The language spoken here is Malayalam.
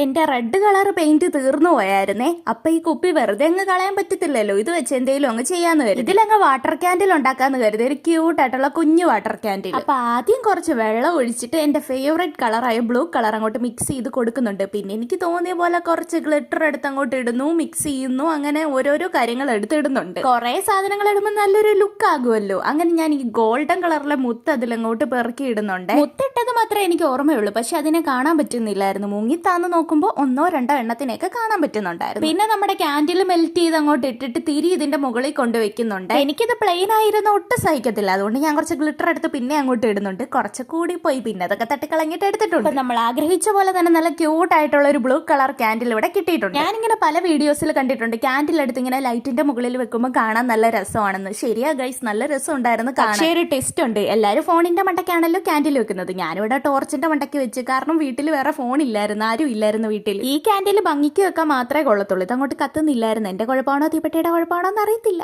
എന്റെ റെഡ് കളർ പെയിന്റ് തീർന്നു പോയായിരുന്നേ. അപ്പൊ ഈ കുപ്പി വെറുതെ അങ്ങ് കളയാൻ പറ്റത്തില്ലല്ലോ. ഇത് വെച്ച് എന്തെങ്കിലും അങ്ങ് ചെയ്യാന്ന് കരുതി. ഇതിലങ്ങ് വാട്ടർ ക്യാൻഡിൽ ഉണ്ടാക്കാന്ന് കരുതി. ഒരു ക്യൂട്ട് ആയിട്ടുള്ള കുഞ്ഞു വാട്ടർ ക്യാൻഡിൽ. അപ്പൊ ആദ്യം കുറച്ച് വെള്ളം ഒഴിച്ചിട്ട് എന്റെ ഫേവറേറ്റ് കളറായ ബ്ലൂ കളർ അങ്ങോട്ട് മിക്സ് ചെയ്ത് കൊടുക്കുന്നുണ്ട്. പിന്നെ എനിക്ക് തോന്നിയ പോലെ കുറച്ച് ഗ്ലിറ്റർ എടുത്ത് അങ്ങോട്ട് ഇടുന്നു മിക്സ് ചെയ്യുന്നു. അങ്ങനെ ഓരോരോ കാര്യങ്ങൾ എടുത്തിടുന്നുണ്ട് കുറെ സാധനങ്ങൾ ഇടുമ്പോൾ നല്ലൊരു ലുക്ക് ആകുമല്ലോ. അങ്ങനെ ഞാൻ ഈ ഗോൾഡൻ കളറിലെ മുത്ത് അതിലങ്ങോട്ട് പെറുക്കി ഇടുന്നുണ്ട്. മുത്തിട്ടത് മാത്രമേ എനിക്ക് ഓർമ്മയുള്ളൂ. പക്ഷെ അതിനെ കാണാൻ പറ്റുന്നില്ലായിരുന്നു. മുങ്ങിത്താന്ന് നോക്കുമ്പോൾ ഒന്നോ രണ്ടോ എണ്ണത്തിനെയൊക്കെ കാണാൻ പറ്റുന്നുണ്ടായിരുന്നു. പിന്നെ നമ്മുടെ ക്യാൻഡിൽ മെൽറ്റ് ചെയ്ത് അങ്ങോട്ട് ഇട്ടിട്ട് തിരി ഇതിന്റെ മുകളിൽ കൊണ്ടുവെക്കുന്നുണ്ട് എനിക്കിത് പ്ലെയിൻ ആയിരുന്നു ഒട്ടും സഹിക്കത്തില്ല. അതുകൊണ്ട് ഞാൻ കുറച്ച് ഗ്ലിറ്റർ എടുത്ത് പിന്നെ അങ്ങോട്ട് ഇടുന്നുണ്ട്. കുറച്ച് കൂടി പോയി പിന്നെ അതൊക്കെ തട്ടിക്കളഞ്ഞിട്ട് എടുത്തിട്ടുണ്ട്. നമ്മൾ ആഗ്രഹിച്ച പോലെ തന്നെ നല്ല ക്യൂട്ട് ആയിട്ടുള്ള ഒരു ബ്ലൂ കളർ ക്യാൻഡിൽ ഇവിടെ കിട്ടിയിട്ടുണ്ട്. ഞാനിങ്ങനെ പല വീഡിയോസിൽ കണ്ടിട്ടുണ്ട്. ക്യാൻഡിൽ എടുത്ത് ഇങ്ങനെ ലൈറ്റിന്റെ മുകളിൽ വെക്കുമ്പോൾ കാണാൻ നല്ല രസമാണെന്ന്. ശരിയാ ഗൈസ് നല്ല രസം ഉണ്ടായിരുന്നു പക്ഷേ ഒരു ടെസ്റ്റ് ഉണ്ട്. എല്ലാവരും ഫോണിന്റെ മണ്ടയ്ക്കാണല്ലോ ക്യാൻഡിൽ വെക്കുന്നത്. ഞാനിവിടെ ടോർച്ചിന്റെ മണ്ടയ്ക്ക് വെച്ച്. കാരണം വീട്ടിൽ വേറെ ഫോൺ ഇല്ലായിരുന്നു ആരും ഇല്ലായിരുന്നു. വീട്ടിൽ. ഈ ക്യാൻഡിൽ ഭംഗിക്ക് വെക്കാൻ മാത്രമേ കൊള്ളത്തുള്ളൂ. ഇതങ്ങോട്ട് കത്തുന്നില്ലായിരുന്നു. എന്റെ കുഴപ്പമാണോ? തീപ്പെട്ടിയുടെ കുഴപ്പമാണോ എന്ന് അറിയത്തില്ല.